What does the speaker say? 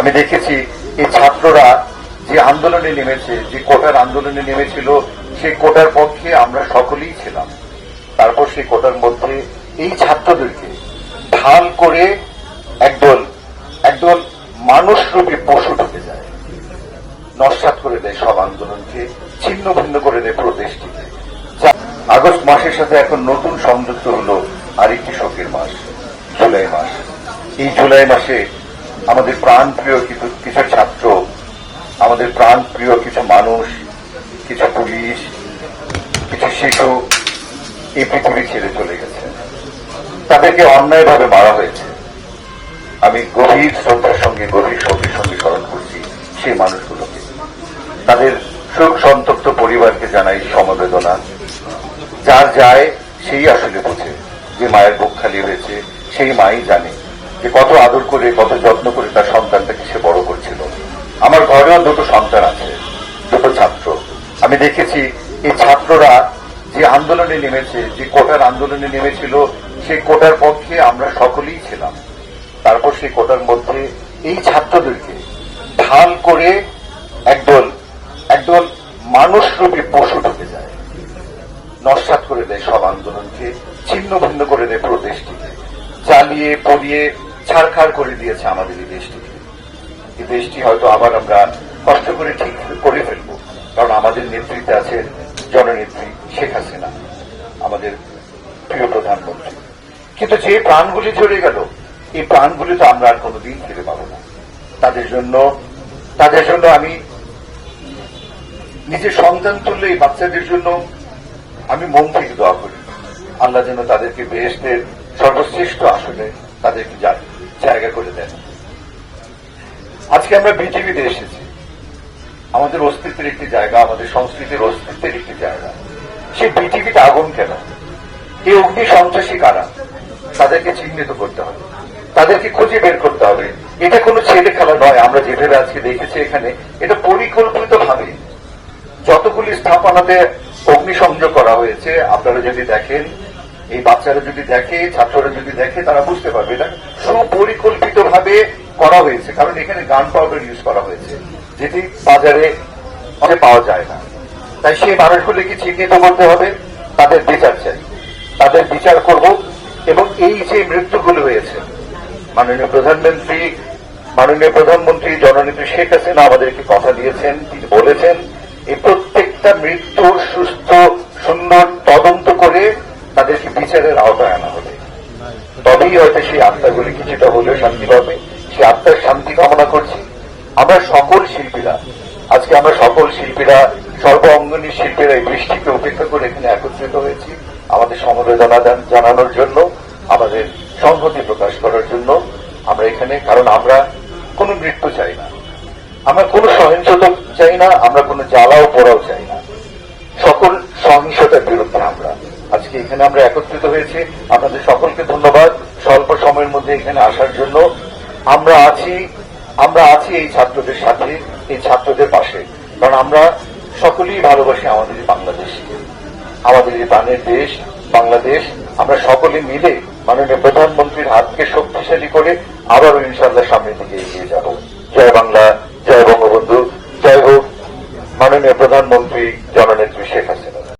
আমি দেখেছি এই ছাত্ররা যে আন্দোলনে নেমেছে, যে কোটার আন্দোলনে নেমেছিল, সেই কোটার পক্ষে আমরা সকলেই ছিলাম। তারপর সেই কোটার মধ্যে এই ছাত্রদেরকে ঢাল করে একদল একদল মানুষরূপী পশু ঢুকে যায়। নস্বাত করে দেয় সব আন্দোলনকে, ছিন্ন ভিন্ন করে দেয় পুরো দেশটিকে। আগস্ট মাসের সাথে এখন নতুন সংযুক্ত হলো আরেকটি শোকের মাস, জুলাই মাস। এই জুলাই মাসে আমাদের প্রাণ প্রিয় কিছু কিছু ছাত্র, আমাদের প্রাণ প্রিয় কিছু মানুষ, কিছু পুলিশ, কিছু শিশু এই পৃথিবী ছেড়ে চলে গেছে। তাদেরকে অন্যায়ভাবে মারা হয়েছে। আমি গভীর শ্রদ্ধার সঙ্গে, গভীর শোকের সঙ্গে স্মরণ করছি সেই মানুষগুলোকে। তাদের শোক সন্তপ্ত পরিবারকে জানাই সমবেদনা। যার যায় সেই আসলে বোঝে যে মায়ের বুক খালি হয়েছে, সেই মাই জানে। যে কত আদর করে, কত যত্ন করে তার সন্তানটাকে সে বড় করছিল। আমার ঘরেও দুটো সন্তান আছে, দুটো ছাত্র। আমি দেখেছি এই ছাত্ররা যে আন্দোলনে নেমেছে, যে কোটার আন্দোলনে নেমেছিল, সেই কোটার পক্ষে আমরা সকলেই ছিলাম। তারপর সেই কোটার মধ্যে এই ছাত্রদেরকে ঢাল করে একদল একদল মানুষরূপী পশু ঢুকে যায়। নস্বাত করে দেয় সব আন্দোলনকে, ছিন্ন ভিন্ন করে দেয় পুরো দেশটিকে জ্বালিয়ে, পড়িয়ে ছাড়খাড় করে দিয়েছে আমাদের এই দেশটিকে। এই দেশটি হয়তো আবার আমরা কষ্ট করে ঠিক করে ফেলব। কারণ আমাদের নেতৃত্বে আছেন জননেত্রী শেখ হাসিনা, আমাদের প্রিয় প্রধানমন্ত্রী। কিন্তু যে প্রাণগুলি ঝরে গেল, এই প্রাণগুলি তো আমরা আর কোনোদিন ফিরে পাবো না। তাদের জন্য তাদের জন্য আমি নিজের সন্তান তুললে এই বাচ্চাদের জন্য আমি মন থেকে দোয়া করি। আল্লাহ যেন তাদেরকে বেহেস্তের সর্বশ্রেষ্ঠ আসলে তাদেরকে জা- জায়গা করে দেন। আজকে আমরা বিজেপিতে এসেছি। আমাদের অস্তিত্বের একটি জায়গা, আমাদের সংস্কৃতির অস্তিত্বের একটি জায়গা। সেই বিজেপিতে আগুন কেন? এই অগ্নি সন্ত্রাসী কারা? তাদেরকে চিহ্নিত করতে হবে। তাদেরকে খুঁজে বের করতে হবে। এটা কোনো ছেলে খেলা নয়। আমরা যেভাবে আজকে দেখেছি এখানে, এটা পরিকল্পিত ভাবে যতগুলি স্থাপনাতে অগ্নিসংযোগ করা হয়েছে, আপনারা যদি দেখেন এই বাচ্চারা যদি দেখে, ছাত্ররা যদি দেখে, তারা বুঝতে পারবে। এটা সুপরিকল্পিত ভাবে করা হয়েছে, কারণ এখানে গান পাউডার ইউজ করা হয়েছে, যেটি বাজারে অনেক পাওয়া যায় না। তাই সেই মানুষগুলিকে চিহ্নিত করতে হবে? তাদের বিচার চাই। তাদের বিচার করব, এবং এই যে মৃত্যুগুলো হয়েছে, মাননীয় প্রধানমন্ত্রী মাননীয় প্রধানমন্ত্রী জননেত্রী শেখ হাসিনা আমাদেরকে কথা দিয়েছেন, তিনি বলেছেন, এই প্রত্যেকটা মৃত্যুর সুস্থ তাদেরকে বিচারের আওতায় আনা হবে। তবেই হয়তো সেই আত্মাগুলি কিছুটা হলেও শান্তি পাবে। সেই আত্মার শান্তি কামনা করছি। আমরা সকল শিল্পীরা, আজকে আমরা সকল শিল্পীরা, সর্ব অঙ্গনী শিল্পীরা এই বৃষ্টিকে উপেক্ষা করে এখানে একত্রিত হয়েছি। আমাদের সমবেদনা জানানোর জন্য, আমাদের সংহতি প্রকাশ করার জন্য আমরা এখানে, কারণ আমরা কোনো মৃত্যু চাই না। আমরা কোনো সহিংসতা চাই না, আমরা কোনো জ্বালাও পোড়াও চাই না। সকল সহিংসতার বিরুদ্ধে আমরা আজকে এখানে আমরা একত্রিত হয়েছি। আপনাদের সকলকে ধন্যবাদ। স্বল্প সময়ের মধ্যে এখানে আসার জন্য। আমরা আছি আমরা আছি এই ছাত্রদের সাথে, এই ছাত্রদের পাশে। কারণ আমরা সকলেই ভালোবাসি আমাদের এই বাংলাদেশকে। আমাদের এই প্রাণের দেশ, বাংলাদেশ। আমরা সকলে মিলে মাননীয় প্রধানমন্ত্রীর হাতকে শক্তিশালী করে আবারও ইনশাল্লাহ সামনের দিকে এগিয়ে যাব। জয় বাংলা, জয় বঙ্গবন্ধু। জয় হোক। মাননীয় প্রধানমন্ত্রী